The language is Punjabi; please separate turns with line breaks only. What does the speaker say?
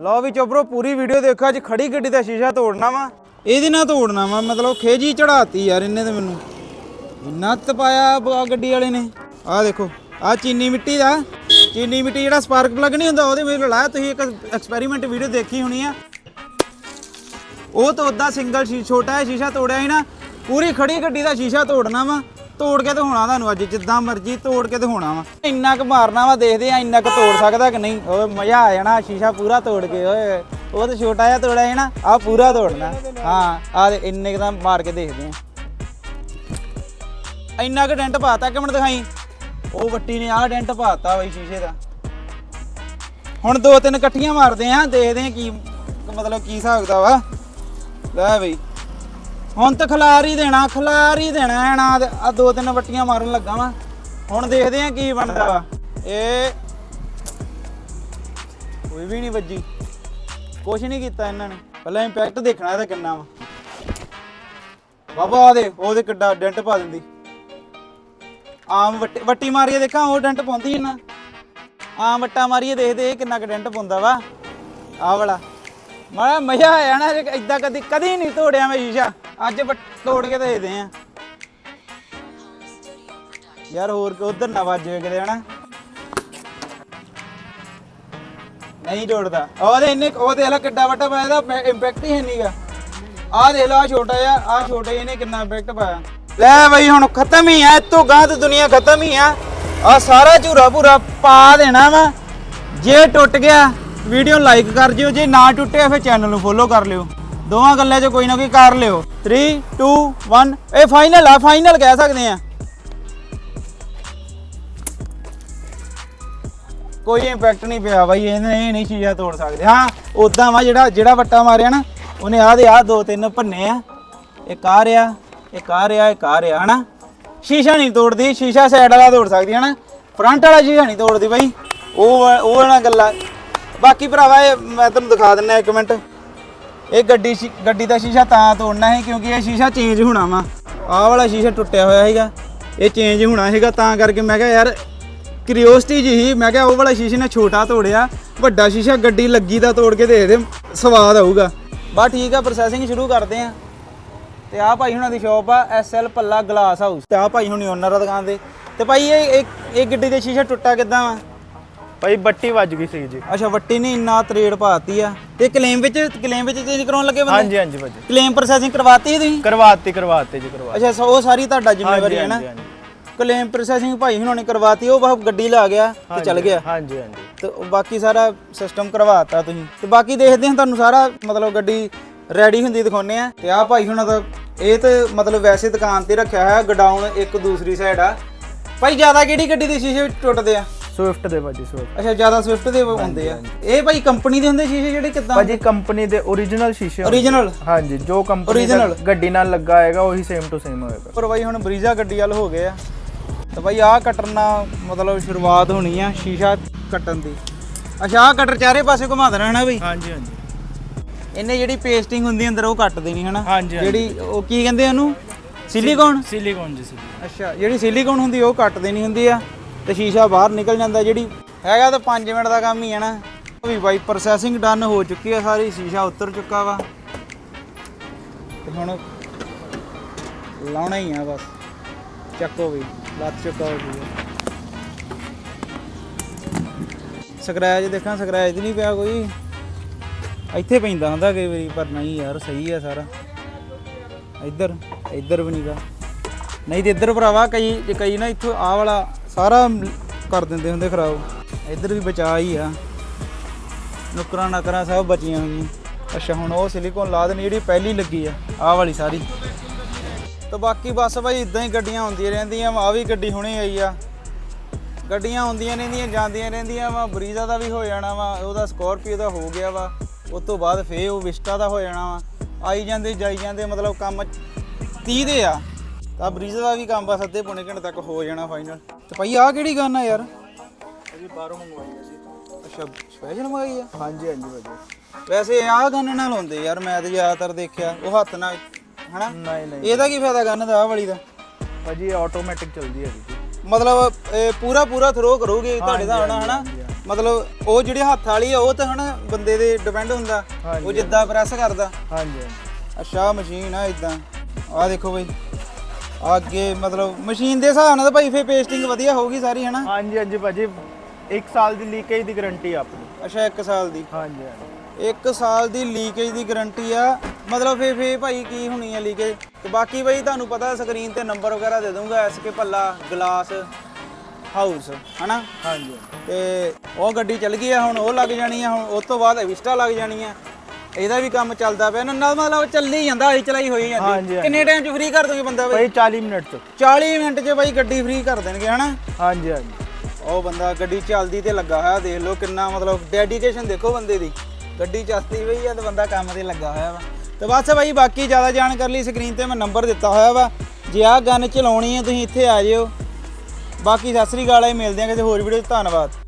ਲਓ ਵੀ ਚੋਬਰੋ ਪੂਰੀ ਵੀਡੀਓ ਦੇਖੋ, ਅੱਜ ਖੜੀ ਗੱਡੀ ਦਾ ਸ਼ੀਸ਼ਾ ਤੋੜਨਾ ਵਾ। ਇਹਦੇ ਨਾਲ ਤੋੜਨਾ ਵਾ, ਮਤਲਬ ਖੇਜੀ ਚੜਾਤੀ ਯਾਰ ਇਹਨੇ ਤੇ ਮੈਨੂੰ। ਇੰਨਾ ਤਪਾਇਆ ਬ- ਗੱਡੀ ਵਾਲੇ ਨੇ। ਆਹ ਦੇਖੋ, ਆਹ ਚੀਨੀ ਮਿੱਟੀ ਦਾ, ਚੀਨੀ ਮਿੱਟੀ ਜਿਹੜਾ ਸਪਾਰਕ ਪਲੱਗ ਨਹੀਂ ਹੁੰਦਾ, ਉਹਦੇ ਵਿੱਚ ਲਾਇਆ, ਤੁਸੀਂ ਇੱਕ ਐਕਸਪੈਰੀਮੈਂਟ ਵੀਡੀਓ ਦੇਖੀ ਹੋਣੀ ਆ। ਉਹ ਤਾਂ ਉਦਾਂ ਸਿੰਗਲ ਛੋਟਾ ਜਿਹਾ ਸ਼ੀਸ਼ਾ ਤੋੜਿਆ ਹੀ ਨਾ, ਪੂਰੀ ਖੜੀ ਗੱਡੀ ਦਾ ਸ਼ੀਸ਼ਾ ਤੋੜਨਾ ਵਾ। ਤੋੜ ਕੇ ਤੇ ਹੋਣਾ ਤੁਹਾਨੂੰ ਅੱਜ, ਜਿੱਦਾਂ ਮਰਜ਼ੀ ਤੋੜ ਕੇ ਤੇ ਹੋਣਾ ਵਾ। ਇੰਨਾ ਕੁ ਮਾਰਨਾ ਵਾ, ਦੇਖਦੇ ਆ ਇੰਨਾ ਕੁ ਤੋੜ ਸਕਦਾ ਕਿ ਨਹੀਂ। ਓਏ, ਮਜ਼ਾ ਆ ਜਾਣਾ, ਸ਼ੀਸ਼ਾ ਪੂਰਾ ਤੋੜ ਕੇ, ਓਏ। ਉਹ ਤਾਂ ਛੋਟਾ ਜਿਹਾ ਤੋੜਿਆ ਸੀ ਨਾ, ਆ ਪੂਰਾ ਤੋੜਨਾ। ਹਾਂ, ਆ ਇੰਨੇ ਕੁ ਦਾ ਮਾਰ ਕੇ ਦੇਖਦੇ ਆ। ਇੰਨਾ ਕੁ ਡੈਂਟ ਪਾਤਾ ਕਿ ਮਿੰਟ ਦਿਖਾਈ? ਉਹ ਵੱਟੀ ਨੇ ਆਹ ਡੈਂਟ ਪਾਤਾ ਬਈ ਸ਼ੀਸ਼ੇ ਦਾ। ਹੁਣ ਦੋ ਤਿੰਨ ਇਕੱਠੀਆਂ ਮਾਰਦੇ ਆ, ਦੇਖਦੇ ਆ ਕੀ, ਮਤਲਬ ਕੀ ਹਿਸਾਬ ਦਾ ਵਾ ਲੈ ਬਈ। ਹੁਣ ਤਾਂ ਖਿਲਾਰ ਹੀ ਦੇਣਾ, ਖਿਲਾਰ ਹੀ ਦੇਣਾ ਐ ਨਾ ਆ ਦੋ ਤਿੰਨ ਵੱਟੀਆਂ ਮਾਰਨ ਲੱਗਾ ਵਾ। ਹੁਣ ਦੇਖਦੇ ਆ ਕੀ ਬਣਦਾ ਵਾ। ਇਹ ਕੋਈ ਵੀ ਨਹੀਂ ਵੱਜੀ। ਕੁਛ ਨਹੀਂ ਕੀਤਾ ਇਹਨਾਂ ਨੇ। ਪਹਿਲਾਂ ਇੰਪੈਕਟ ਦੇਖਣਾ ਇਹਦਾ ਕਿੰਨਾ ਵਾ। ਬਾਬਾ ਉਹਦੇ ਉਹਦੇ ਕਿੱਡਾ ਡੈਂਟ ਪਾ ਦਿੰਦੀ। ਆਮ ਵੱਟੀ ਵੱਟੀ ਮਾਰੀਏ ਦੇਖਾਂ, ਉਹ ਡੈਂਟ ਪਾਉਂਦੀ ਇਹਨਾਂ ਆਮ ਵੱਟਾ ਮਾਰੀਏ ਦੇਖਦੇ ਇਹ ਕਿੰਨਾ ਕੁ ਡੈਂਟ ਪਾਉਂਦਾ ਵਾ। ਆਹ ਵਾਲਾ। ਮਾੜਾ ਮਜ਼ਾ ਆਇਆ ਨਾ ਇਦਾਂ ਕਦੀ ਕਦੀ ਨਹੀਂ ਤੋੜਿਆ ਮੈਂ ਸ਼ੀਸ਼ਾ। ਅੱਜ ਵੱਟ- ਤੋੜ ਕੇ ਦੇਖਦੇ ਆ। ਯਾਰ ਹੋਰ ਕਿ ਉਧਰ ਨਾ ਵੱਜੇ ਕਿਤੇ, ਹਨਾ? ਨਹੀਂ ਤੋੜਦਾ ਉਹਦੇ ਇੰਨੇ ਉਹ ਦੇਖ ਲੈ ਕਿੱਡਾ ਵੱਟਾ ਪਾਇਆ ਇਹਦਾ ਇੰਪੈਕਟ ਹੀ ਹੈ ਨਹੀਂਗਾ ਆਹ ਦੇਖ ਲਾ ਛੋਟਾ ਜਿਹਾ, ਆਹ ਛੋਟੇ ਇਹਨੇ ਕਿੰਨਾ ਇੰਪੈਕਟ ਪਾਇਆ। ਲੈ ਬਈ ਹੁਣ ਖਤਮ ਹੀ ਆ ਇਤੋਂ ਗਾਂ ਤੇ ਦੁਨੀਆ ਖਤਮ ਹੀ ਆ। ਆ ਸਾਰਾ ਝੂਰਾ ਪੂਰਾ ਪਾ ਦੇਣਾ ਵਾ। ਜੇ ਟੁੱਟ ਗਿਆ, ਵੀਡੀਓ ਲਾਈਕ ਕਰ ਜਿਓ, ਜੇ ਨਾ ਟੁੱਟਿਆ, ਫਿਰ ਚੈਨਲ ਨੂੰ ਫੋਲੋ ਕਰ ਲਿਓ। ਦੋਵਾਂ ਗੱਲਾਂ 'ਚ ਕੋਈ ਨਾ ਕੋਈ ਕਰ ਲਿਓ। 3 2 1 ਇਹ ਫਾਈਨਲ ਆ ਫਾਈਨਲ ਕਹਿ ਸਕਦੇ ਆ। ਕੋਈ ਇੰਪੈਕਟ ਨਹੀਂ ਪਿਆ ਬਾਈ, ਇਹਨੇ ਇਹ ਨਹੀਂ ਚੀਜ਼ਾਂ ਤੋੜ ਸਕਦੇ। ਹਾਂ ਉਦਾਂ ਵਾ ਜਿਹੜਾ ਜਿਹੜਾ ਵੱਟਾ ਮਾਰਿਆ ਨਾ, ਉਹਨੇ ਆਹ ਦੇ ਆਹ ਦੋ ਤਿੰਨ ਭੰਨੇ ਆ। ਇੱਕ ਆ ਰਿਹਾ, ਇੱਕ ਆ ਰਿਹਾ, ਇੱਕ ਆ ਰਿਹਾ, ਹਨਾ? ਸ਼ੀਸ਼ਾ ਨਹੀਂ ਤੋੜਦੀ, ਸ਼ੀਸ਼ਾ ਸਾਈਡ ਵਾਲਾ ਤੋੜ ਸਕਦੀ ਹਨਾ? ਫਰੰਟ ਵਾਲਾ ਸ਼ੀਸ਼ਾ ਨਹੀਂ ਤੋੜਦੀ ਬਾਈ। ਉਹ ਉਹ ਨਾ ਗੱਲਾਂ। ਬਾਕੀ ਭਰਾਵਾ, ਇਹ ਮੈਂ ਤੁਹਾਨੂੰ ਦਿਖਾ ਦਿੰਦਾ ਇੱਕ ਮਿੰਟ। ਇਹ ਗੱਡੀ ਸ਼ੀ- ਗੱਡੀ ਦਾ ਸ਼ੀਸ਼ਾ ਤਾਂ ਤੋੜਨਾ ਹੈ ਕਿਉਂਕਿ ਇਹ ਸ਼ੀਸ਼ਾ ਚੇਂਜ ਹੋਣਾ ਵਾ। ਆਹ ਵਾਲਾ ਸ਼ੀਸ਼ਾ ਟੁੱਟਿਆ ਹੋਇਆ ਹੈਗਾ ਇਹ ਚੇਂਜ ਹੋਣਾ ਹੈਗਾ ਤਾਂ ਕਰਕੇ ਮੈਂ ਕਿਹਾ, ਯਾਰ ਕਿਉਰਿਓਸਿਟੀ ਜਿਹੀ ਮੈਂ ਕਿਹਾ, ਉਹ ਵਾਲਾ ਸ਼ੀਸ਼ੇ ਨੇ ਛੋਟਾ ਤੋੜਿਆ, ਵੱਡਾ ਸ਼ੀਸ਼ਾ ਗੱਡੀ ਲੱਗੀ ਦਾ ਤੋੜ ਕੇ ਦੇਖਦੇ ਸਵਾਦ ਆਊਗਾ। ਬਾ ਠੀਕ ਆ ਪ੍ਰੋਸੈਸਿੰਗ ਸ਼ੁਰੂ ਕਰਦੇ ਆ। ਤੇ ਆਹ ਭਾਈ ਹੁਣਾਂ ਦੀ ਸ਼ਾਪ ਆ S L Palla glass house ਤੇ ਆ ਭਾਈ ਹੁਣੀ ਓਨਰ ਆ ਦੁਕਾਨ ਦੇ। ਤੇ ਭਾਈ, ਇਹ ਇਹ ਇਹ ਗੱਡੀ ਦੇ ਸ਼ੀਸ਼ਾ ਟੁੱਟਾ ਕਿੱਦਾਂ ਵਾ?
ਭਾਈ ਬੱਟੀ ਵੱਜ ਗਈ ਸੀ ਜੀ।
ਅੱਛਾ ਵੱਟੀ ਨੇ ਇੰਨਾ ਤਰੇੜ ਪਾਤੀ ਆ। ਤੇ ਕਲੇਮ ਵਿੱਚ ਕਲੇਮ ਵਿੱਚ ਚੇਂਜ ਕਰਾਉਣ ਲੱਗੇ ਬੰਦੇ?
ਹਾਂਜੀ ਹਾਂਜੀ ਭਾਜੀ।
ਕਲੇਮ ਪ੍ਰੋਸੈਸਿੰਗ ਕਰਵਾਤੀ ਤੁਸੀਂ?
ਕਰਵਾਤੀ ਕਰਵਾਤੇ ਜੀ ਕਰਵਾ
ਅੱਛਾ ਉਹ ਸਾਰੀ ਤੁਹਾਡਾ ਜ਼ਿੰਮੇਵਾਰੀ ਹੈ ਨਾ?
ਹਾਂਜੀ।
ਕਲੇਮ ਪ੍ਰੋਸੈਸਿੰਗ ਭਾਈ ਹੁਣਾਂ ਨੇ ਕਰਵਾਤੀ ਉਹ ਬਸ ਗੱਡੀ ਲਾ ਗਿਆ ਤੇ ਚੱਲ ਗਿਆ।
ਹਾਂਜੀ ਹਾਂਜੀ।
ਤੇ ਉਹ ਬਾਕੀ ਸਾਰਾ ਸਿਸਟਮ ਕਰਵਾਤਾ ਤੁਸੀਂ। ਤੇ ਬਾਕੀ ਦੇਖਦੇ ਹਾਂ ਤੁਹਾਨੂੰ ਸਾਰਾ ਮਤਲਬ ਗੱਡੀ ਰੈਡੀ ਹੁੰਦੀ ਦਿਖਾਉਨੇ ਆ ਤੇ ਆ ਭਾਈ ਹੁਣਾਂ ਦਾ ਇਹ ਤੇ ਮਤਲਬ ਵੈਸੇ ਦੁਕਾਨ ਤੇ ਰੱਖਿਆ ਹੋਇਆ ਗਡਾਊਨ ਇੱਕ ਦੂਸਰੀ ਸਾਈਡ ਆ। ਭਾਈ ਜ਼ਿਆਦਾ ਕਿਹੜੀ ਗੱਡੀ ਦੇ ਸ਼ੀਸ਼ੇ ਟੁੱਟਦੇ ਆ?
ਸਵਿਫਟ ਦੇ ਭਾਜੀ ਸਵਿਫਟ
ਅੱਛਾ ਜ਼ਿਆਦਾ ਸਵਿਫਟ ਦੇ ਹੁੰਦੇ ਆ। ਇਹ ਭਾਈ ਕੰਪਨੀ ਦੇ ਹੁੰਦੇ ਸ਼ੀਸ਼ੇ ਜਿਹੜੇ ਕਿਦਾਂ?
ਭਾਜੀ ਕੰਪਨੀ ਦੇ origignal ਸ਼ੀਸ਼ੇ।
ਓਰੀਜਨਲ
ਹਾਂਜੀ ਜੋ ਕੰਪਨੀ ਦਾ। ਗੱਡੀ ਨਾਲ ਲੱਗਾ ਹੈਗਾ ਉਹੀ ਸੇਮ ਟੂ ਸੇਮ ਹੋਏਗਾ।
ਪਰ ਭਾਈ ਹੁਣ ਬਰੀਜ਼ਾ ਗੱਡੀ ਵਾਲ ਹੋ ਗਏ ਆ। ਤੇ ਭਾਈ ਆਹ ਕਟਰ ਨਾਲ ਮਤਲਬ ਸ਼ੁਰੂਆਤ ਹੋਣੀ ਆ ਸ਼ੀਸ਼ਾ ਕੱਟਣ ਦੀ। ਅੱਛਾ ਆਹ ਕਟਰ ਚਾਰੇ ਪਾਸੇ ਘੁਮਾ ਦੇਣਾ ਹੈ ਨਾ ਬਈ
ਹਾਂਜੀ ਹਾਂਜੀ।
ਇਹਨੇ ਜਿਹੜੀ ਪੇਸਟਿੰਗ ਹੁੰਦੀ ਅੰਦਰ ਉਹ ਕੱਟ ਦੇਣੀ ਹੈ ਨਾ
ਹਾਂਜੀ, ਹਾਂਜੀ।
ਜਿਹੜੀ ਉਹ ਕੀ ਕਹਿੰਦੇ ਉਹਨੂੰ? ਸਿਲੀਕੋਨ
ਸਿਲੀਕਨ ਜੀ
ਅੱਛਾ ਜਿਹੜੀ ਸਿਲੀਕੋਨ ਹੁੰਦੀ ਉਹ ਕੱਟ ਦੇਣੀ ਹੁੰਦੀ ਆ। ਤੇ ਸ਼ੀਸ਼ਾ ਬਾਹਰ ਨਿਕਲ ਜਾਂਦਾ ਜਿਹੜੀ ਹੈਗਾ ਤਾਂ 5 ਮਿੰਟ ਦਾ ਕੰਮ ਹੀ ਹੈ ਨਾ। ਵੀ ਬਾਈ ਪ੍ਰੋਸੈਸਿੰਗ ਡਨ ਹੋ ਚੁੱਕੀ ਆ ਸਾਰੀ, ਸ਼ੀਸ਼ਾ ਉਤਰ ਚੁੱਕਾ ਵਾ। ਤੇ ਹੁਣ ਲਾਉਣਾ ਹੀ ਆ ਬਸ। ਚੱਕੋ ਵੀ, ਲੱਤ ਚੁੱਕਾ ਹੋ ਗਈ ਸਕ੍ਰੈਚ ਦੇਖਾਂ ਸਕ੍ਰੈਚ ਨਹੀਂ ਪਿਆ ਕੋਈ। ਇੱਥੇ ਪੈਂਦਾ ਹੁੰਦਾ ਕਈ ਵਾਰੀ, ਪਰ ਨਹੀਂ ਯਾਰ, ਸਹੀ ਆ ਸਾਰਾ। ਇੱਧਰ ਇੱਧਰ ਵੀ ਨਹੀਂਗਾ ਨਹੀਂ ਤੇ ਇੱਧਰ ਭਰਾਵਾ, ਕਈ ਕਈ ਨਾ ਇੱਥੋਂ ਆ ਵਾਲਾ ਸਾਰਾ ਕਰ ਦਿੰਦੇ ਹੁੰਦੇ ਖਰਾਬ। ਇੱਧਰ ਵੀ ਬਚਾ ਹੀ ਆ। ਨੁਕਰਾਂ ਨਕਰਾਂ ਸਭ ਬਚੀਆਂ ਹੋਈਆਂ। ਅੱਛਾ, ਹੁਣ ਉਹ ਸਿਲੀਕੋਨ ਲਾ ਦੇਣੀ ਜਿਹੜੀ ਪਹਿਲੀ ਲੱਗੀ ਆ, ਆਹ ਵਾਲੀ ਸਾਰੀ। ਤਾਂ ਬਾਕੀ ਬਸ ਭਾਈ ਇਦਾਂ ਹੀ ਗੱਡੀਆਂ ਹੁੰਦੀਆਂ ਰਹਿੰਦੀਆਂ ਆ ਵੀ ਗੱਡੀ ਹੁਣੇ ਆਈ ਆ। ਗੱਡੀਆਂ ਹੁੰਦੀਆਂ ਰਹਿੰਦੀਆਂ, ਜਾਂਦੀਆਂ ਰਹਿੰਦੀਆਂ ਵਾ, ਬਰੀਜ਼ਾ ਦਾ ਵੀ ਹੋ ਜਾਣਾ ਵਾ, ਉਹਦਾ ਸਕੋਰਪੀਓ ਦਾ ਹੋ ਗਿਆ ਵਾ। ਉਸ ਤੋਂ ਬਾਅਦ ਫੇ ਉਹ ਵਿਸਟਾ ਦਾ ਹੋ ਜਾਣਾ ਵਾ। ਆਈ ਜਾਂਦੇ, ਜਾਈ ਜਾਂਦੇ ਮਤਲਬ ਕੰਮ 30 ਦੇ ਆ। ਤਾਂ ਬਰੀਜ਼ਾ ਦਾ ਵੀ ਕੰਮ ਬਸ ਅੱਧੇ ਪੌਣੇ ਘੰਟੇ ਤੱਕ ਹੋ ਜਾਣਾ ਫਾਈਨਲ ਤੇ ਭਾਈ ਆਹ ਕਿਹੜੀ ਗਨ ਆ ਯਾਰ?
ਜੀ ਬਾਹਰੋਂ ਮੰਗਵਾਈ ਸੀ।
ਅੱਛਾ ਸਪੈਸ਼ਲ ਮੰਗਾਈ ਆ?
ਹਾਂਜੀ ਹਾਂਜੀ ਭਾਜੀ।
ਵੈਸੇ ਆਹ ਗਨ ਨਾਲ ਹੁੰਦੇ ਯਾਰ ਮੈਂ ਤੇ ਜ਼ਿਆਦਾਤਰ ਦੇਖਿਆ ਉਹ ਹੱਥ ਨਾਲ ਹਨਾ?
ਨਹੀਂ ਨਹੀਂ।
ਇਹਦਾ ਕੀ ਫਾਇਦਾ ਗਨ ਦਾ ਆਹ ਵਾਲੀ ਦਾ?
ਭਾਜੀ ਆਟੋਮੈਟਿਕ ਚੱਲਦੀ ਹੈ ਜੀ
ਮਤਲਬ ਇਹ ਪੂਰਾ ਪੂਰਾ ਥਰੋ ਕਰੋਗੇ ਤੁਹਾਡੇ ਦਾ ਹਨਾ? ਹਨਾ। ਮਤਲਬ ਉਹ ਜਿਹੜੇ ਹੱਥ ਵਾਲੀ ਆ ਉਹ ਤਾਂ ਹਨਾ ਬੰਦੇ ਦੇ ਡਿਪੈਂਡ ਹੁੰਦਾ। ਉਹ ਜਿੱਦਾਂ ਪ੍ਰੈਸ ਕਰਦਾ।
ਹਾਂਜੀ
ਅੱਛਾ ਮਸ਼ੀਨ ਆ ਇਦਾਂ ਆ ਦੇਖੋ ਬਈ। ਅੱਗੇ ਮਤਲਬ ਮਸ਼ੀਨ ਦੇ ਹਿਸਾਬ ਨਾਲ ਤਾਂ ਭਾਈ ਫੇ ਪੇਸਟਿੰਗ ਵਧੀਆ ਹੋਊਗੀ ਸਾਰੀ ਹਨਾ?
ਹਾਂਜੀ ਹਾਂਜੀ ਭਾਜੀ। 1 ਸਾਲ ਦੀ ਲੀਕੇਜ ਦੀ ਗਾਰੰਟੀ ਆਪਣੀ।
ਅੱਛਾ 1 ਸਾਲ ਦੀ?
ਹਾਂਜੀ ਹਾਂਜੀ।
1 ਸਾਲ ਦੀ ਲੀਕੇਜ ਦੀ ਗਾਰੰਟੀ ਆ। ਮਤਲਬ ਫੇ ਫੇ ਭਾਈ ਕੀ ਹੋਣੀ ਆ ਲੀਕੇਜ ਤੇ ਬਾਕੀ ਬਈ ਤੁਹਾਨੂੰ ਪਤਾ ਸਕਰੀਨ ਤੇ ਨੰਬਰ ਵਗੈਰਾ ਦੇ ਦੂੰਗਾ ਐਸਕੇ ਭੱਲਾ ਗਲਾਸ ਹਾਊਸ ਹਨਾ?
ਹਾਂਜੀ
ਤੇ ਉਹ ਗੱਡੀ ਚੱਲ ਗਈ ਆ ਹੁਣ ਉਹ ਲੱਗ ਜਾਣੀ ਆ ਹੁਣ ਉਸ ਤੋਂ ਬਾਅਦ ਵਿਸਟਾ ਲੱਗ ਜਾਣੀ ਆ। ਇਹਦਾ ਵੀ ਕੰਮ ਚੱਲਦਾ ਪਿਆ ਨਾਲ ਮਤਲਬ ਚੱਲੀ ਜਾਂਦਾ ਆਈ ਚਲਾਈ ਹੋਈ ਜਾਂਦੀ। ਕਿੰਨੇ ਟਾਈਮ ਚ ਫ੍ਰੀ ਕਰ ਦੋਗੇ ਬੰਦਾ ਬਈ?
ਭਾਈ 40 ਮਿੰਟ ਚ।
40 ਮਿੰਟ 'ਚ ਬਾਈ ਗੱਡੀ ਫ੍ਰੀ ਕਰ ਦੇਣਗੇ ਹਨਾ?
ਹਾਂਜੀ ਹਾਂਜੀ।
ਉਹ ਬੰਦਾ ਗੱਡੀ ਚੱਲਦੀ ਤੇ ਲੱਗਾ ਹੋਇਆ ਦੇਖ ਲਓ ਕਿੰਨਾ ਮਤਲਬ ਡੈਡੀਕੇਸ਼ਨ ਦੇਖੋ ਬੰਦੇ ਦੀ। ਗੱਡੀ ਚੱਲਦੀ ਪਈ ਆ ਤੇ ਬੰਦਾ ਕੰਮ ਤੇ ਲੱਗਾ ਹੋਇਆ ਵਾ। ਤੇ ਬਸ ਬਾਈ ਬਾਕੀ ਜ਼ਿਆਦਾ ਜਾਣਕਾਰੀ ਲਈ ਸਕਰੀਨ ਤੇ ਮੈਂ ਨੰਬਰ ਦਿੱਤਾ ਹੋਇਆ ਵਾ। ਜੇ ਆਹ ਗਨ ਚਲਾਉਣੀ ਹੈ ਤੁਸੀਂ ਇੱਥੇ ਆ ਜਿਓ। ਬਾਕੀ ਸਤਿ ਸ੍ਰੀ ਅਕਾਲ ਮਿਲਦੇ ਆ ਕਿਸੇ ਹੋਰ ਵੀਡੀਓ 'ਚ। ਧੰਨਵਾਦ।